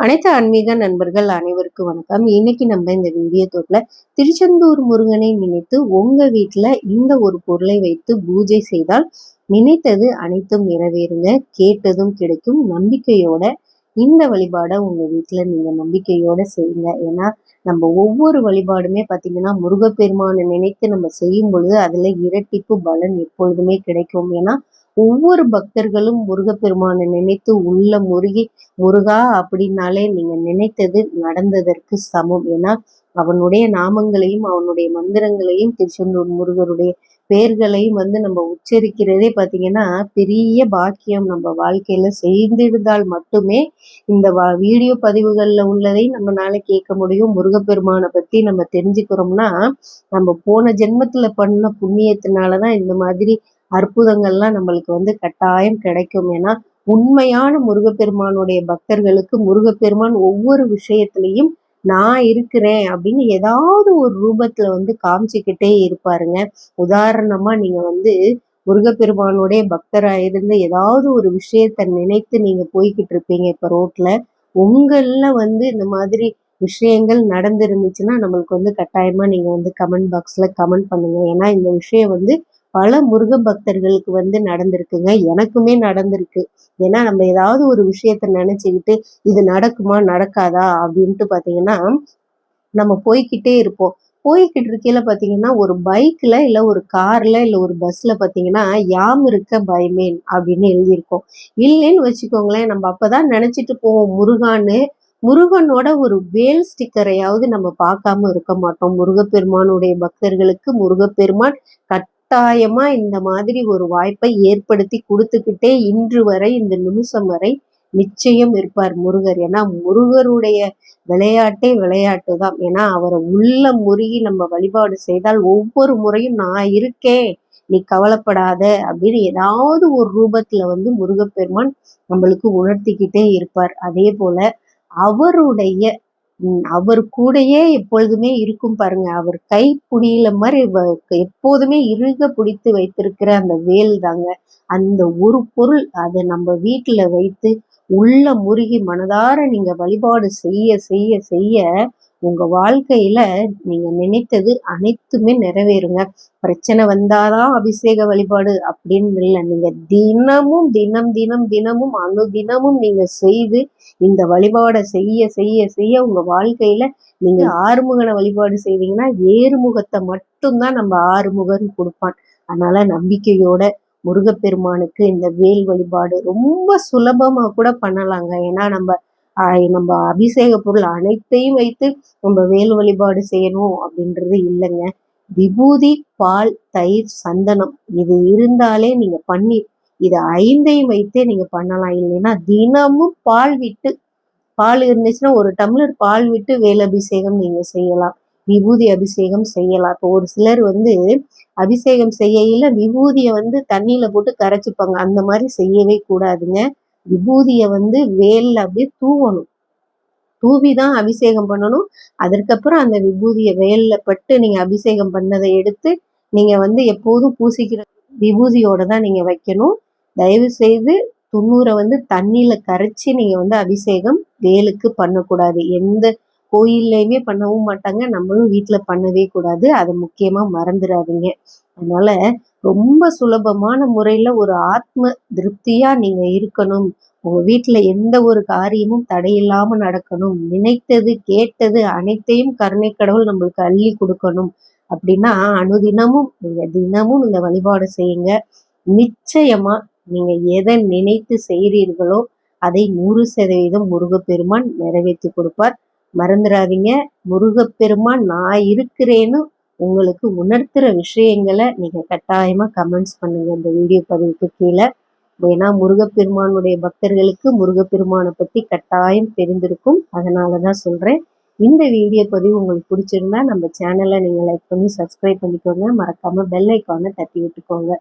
அனைத்து ஆன்மீக நண்பர்கள் அனைவருக்கும் வணக்கம். இன்னைக்கு நம்ம இந்த வீடியோ தொட்டில் திருச்செந்தூர் முருகனை நினைத்து உங்க வீட்டில் இந்த ஒரு பொருளை வைத்து பூஜை செய்தால் நினைத்தது அனைத்தும் நிறைவேறுங்க. கேட்டதும் கிடைக்கும். நம்பிக்கையோட இந்த வழிபாடை உங்க வீட்டில் நீங்க நம்பிக்கையோட செய்யுங்க. ஏன்னா நம்ம ஒவ்வொரு வழிபாடுமே பார்த்தீங்கன்னா முருகப்பெருமானை நினைத்து நம்ம செய்யும் பொழுது அதுல இரட்டிப்பு பலன் எப்பொழுதுமே கிடைக்கும். ஏன்னா ஒவ்வொரு பக்தர்களும் முருகப்பெருமானை நினைத்து உள்ள முருகி முருகா அப்படின்னாலே நீங்க நினைத்தது நடந்ததற்கு சமம். ஏன்னா அவனுடைய நாமங்களையும் அவனுடைய மந்திரங்களையும் திருச்செந்தூர் முருகருடைய பெயர்களையும் வந்து நம்ம உச்சரிக்கிறதே பார்த்தீங்கன்னா பெரிய பாக்கியம் நம்ம வாழ்க்கையில செய்திருந்தால் மட்டுமே இந்த வீடியோ பதிவுகளில் உள்ளதை நம்மளால கேட்க முடியும். முருகப்பெருமானை பத்தி நம்ம தெரிஞ்சுக்கிறோம்னா நம்ம போன ஜென்மத்துல பண்ண புண்ணியத்தினாலதான் இந்த மாதிரி அற்புதங்கள்லாம் நம்மளுக்கு வந்து கட்டாயம் கிடைக்கும். ஏன்னா உண்மையான முருகப்பெருமானுடைய பக்தர்களுக்கு முருகப்பெருமான் ஒவ்வொரு விஷயத்திலையும் நான் இருக்கிறேன் அப்படின்னு ஏதாவது ஒரு ரூபத்துல வந்து காமிச்சுக்கிட்டே இருப்பாருங்க. உதாரணமா நீங்க வந்து முருகப்பெருமானுடைய பக்தரா இருந்து ஏதாவது ஒரு விஷயத்த நினைத்து நீங்க போய்கிட்டு இருப்பீங்க இப்ப ரோட்ல. உங்கள வந்து இந்த மாதிரி விஷயங்கள் நடந்திருந்துச்சுன்னா நம்மளுக்கு வந்து கட்டாயமா நீங்க வந்து கமெண்ட் பாக்ஸ்ல கமெண்ட் பண்ணுங்க. ஏன்னா இந்த விஷயம் வந்து பல முருக பக்தர்களுக்கு வந்து நடந்திருக்குங்க. எனக்குமே நடந்திருக்கு. ஏன்னா நம்ம ஏதாவது ஒரு விஷயத்த நினைச்சுக்கிட்டு இது நடக்குமா நடக்காதா அப்படின்ட்டு பாத்தீங்கன்னா நம்ம போய்கிட்டே இருப்போம். போய்கிட்டு இருக்கையில பாத்தீங்கன்னா ஒரு பைக்ல இல்ல ஒரு கார்ல இல்ல ஒரு பஸ்ல பாத்தீங்கன்னா யாம் இருக்க பயமேன் அப்படின்னு எழுதியிருக்கோம். இல்லைன்னு வச்சுக்கோங்களேன் நம்ம அப்பதான் நினைச்சிட்டு போவோம் முருகான்னு. முருகனோட ஒரு வேல் ஸ்டிக்கரையாவது நம்ம பார்க்காம இருக்க மாட்டோம். முருகப்பெருமானுடைய பக்தர்களுக்கு முருகப்பெருமான் கட் கட்டாயமா இந்த மாதிரி ஒரு வாய்ப்பை ஏற்படுத்தி கொடுத்துக்கிட்டே இன்று வரை இந்த நிமிஷம் வரை நிச்சயம் இருப்பார் முருகர். ஏன்னா முருகருடைய விளையாட்டே விளையாட்டு தான் ஏன்னா அவரை உள்ள முருகி நம்ம வழிபாடு செய்தால் ஒவ்வொரு முறையும் நான் இருக்கேன் நீ கவலைப்படாத அப்படின்னு ஏதாவது ஒரு ரூபத்துல வந்து முருகப்பெருமான் நம்மளுக்கு உணர்த்திக்கிட்டே இருப்பார். அதே போல அவருடைய அவர் கூடயே எப்பொழுதுமே இருக்கும் பாருங்க. அவர் கை புடியில மாதிரி எப்போதுமே இறுக பிடித்து வைத்திருக்கிற அந்த வேல் தாங்க. அந்த ஒரு பொருள் அதை நம்ம வீட்டுல வைத்து உள்ள முருகி மனதார நீங்க வழிபாடு செய்ய செய்ய செய்ய உங்க வாழ்க்கையில நீங்க நினைத்தது அனைத்துமே நிறைவேறுங்க. பிரச்சனை வந்தாதான் அபிஷேக வழிபாடு அப்படின்னு இல்லை. நீங்க தினமும் தினம் தினம் தினமும் அனுதினமும் நீங்க செய்து இந்த வழிபாடை செய்ய செய்ய செய்ய உங்க வாழ்க்கையில நீங்க ஆறுமுகனை வழிபாடு செய்தீங்கன்னா ஏறுமுகத்தை மட்டும்தான் நம்ம ஆறுமுகன் கொடுப்பான். அதனால நம்பிக்கையோட முருகப்பெருமானுக்கு இந்த வேல் வழிபாடு ரொம்ப சுலபமா கூட பண்ணலாங்க. ஏன்னா நம்ம நம்ம அபிஷேக பொருள் அனைத்தையும் வைத்து நம்ம வேல் வழிபாடு செய்யணும் அப்படின்றது இல்லைங்க. விபூதி பால் தயிர் சந்தனம் இது இருந்தாலே நீங்க பண்ணி இது ஐந்தையும் வைத்தே நீங்க பண்ணலாம். இல்லைன்னா தினமும் பால் விட்டு பால் இருந்துச்சுன்னா ஒரு டம்ளர் பால் விட்டு வேல் அபிஷேகம் நீங்க செய்யலாம். விபூதி அபிஷேகம் செய்யலாம். இப்போ ஒரு சிலர் வந்து அபிஷேகம் செய்யல விபூதியை வந்து தண்ணியில போட்டு கரைச்சிப்பாங்க. அந்த மாதிரி செய்யவே கூடாதுங்க. விபூதியை வந்து வேல்ல அப்படியே தூவணும். தூவி தான் அபிஷேகம் பண்ணணும். அதற்கப்புறம் அந்த விபூதியை வேல்ல பட்டு நீங்க அபிஷேகம் பண்ணதை எடுத்து நீங்க வந்து எப்போதும் பூசிக்கிற விபூதியோட தான் நீங்க வைக்கணும். தயவு செய்து துண்ணூரை வந்து தண்ணியில கரைச்சி நீங்க வந்து அபிஷேகம் வேலுக்கு பண்ணக்கூடாது. எந்த கோயில்லையுமே பண்ணவும் மாட்டாங்க. நம்மளும் வீட்டில் பண்ணவே கூடாது. அதை முக்கியமாக மறந்துடாதீங்க. அதனால ரொம்ப சுலபமான முறையில் ஒரு ஆத்ம திருப்தியாக நீங்கள் இருக்கணும். உங்கள் வீட்டில் எந்த ஒரு காரியமும் தடையில்லாமல் நடக்கணும். நினைத்தது கேட்டது அனைத்தையும் கருணை கடவுள் நம்மளுக்கு அள்ளி கொடுக்கணும். அப்படின்னா அனுதினமும் நீங்கள் தினமும் இந்த வழிபாடு செய்யுங்க. நிச்சயமாக நீங்கள் எதை நினைத்து செய்கிறீர்களோ அதை நூறு சதவீதம் முருகப்பெருமான் நிறைவேற்றி கொடுப்பார். மறந்துடாதீங்க முருகப்பெருமான் நான் இருக்கிறேன்னு உங்களுக்கு உணர்த்துற விஷயங்களை நீங்கள் கட்டாயமாக கமெண்ட்ஸ் பண்ணுங்கள் இந்த வீடியோ பதிவுக்கு கீழே. ஏன்னா முருகப்பெருமானுடைய பக்தர்களுக்கு முருகப்பெருமானை பற்றி கட்டாயம் தெரிந்திருக்கும். அதனாலதான் சொல்கிறேன் இந்த வீடியோ பதிவு உங்களுக்கு பிடிச்சிருந்தா நம்ம சேனலை நீங்கள் லைக் பண்ணி சப்ஸ்கிரைப் பண்ணிக்கோங்க. மறக்காமல் பெல் ஐக்கானை தட்டி விட்டுக்கோங்க.